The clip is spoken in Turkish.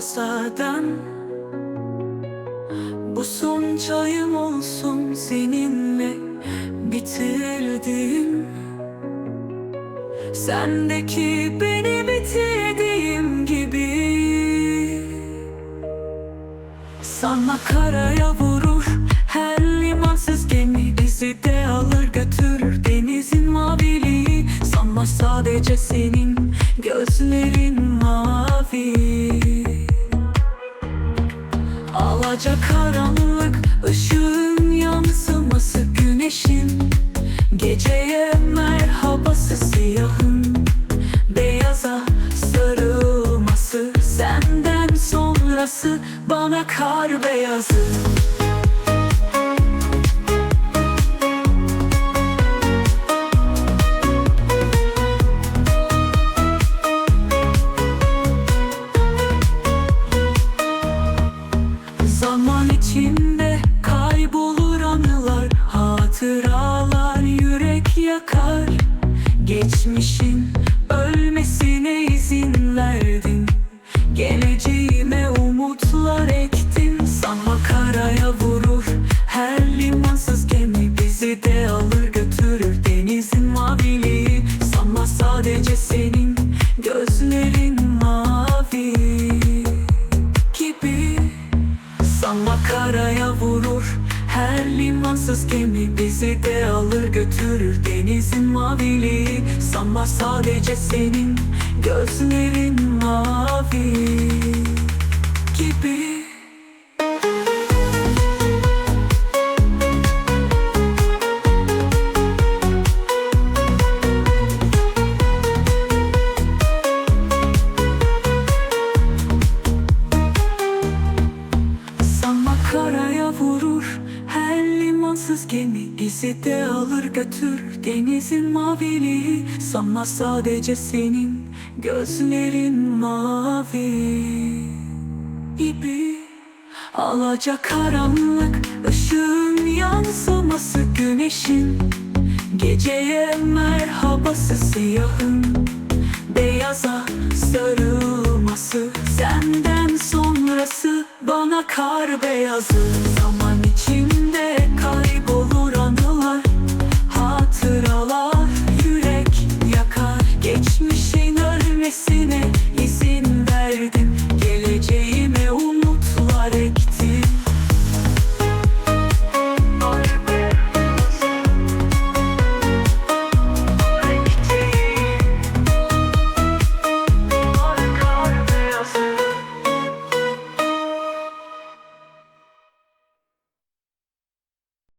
masadan. Bu son çayım olsun seninle bitirdim. Sendeki beni bitirdiğim gibi. Sanma karaya vurur her limansız gemi Bizi de alır götürür denizin maviliği. Sanma sadece senin gözlerin mavi Alaca karanlık ışığın yansıması güneşin. Geceye merhabası siyahın. Beyaza sarılması Senden sonrası bana kar beyazı içinde kaybolur anılar Hatıralar yürek yakar. Geçmişin ölmesine izin verdin Geleceğime umutlar ektin. Sanma karaya vurur limansız gemi Bizi de alır götürür. Denizin maviliği Sanma sadece senin. Gözlerin mavi gemi Bizi de alır götürür denizin maviliği. Sanma sadece senin gözlerin mavi gibi. Alaca karanlık ışığın yansıması güneşin Geceye merhabası siyahın Beyaza sarılması. Senden sonrası bana kar beyazı i see it.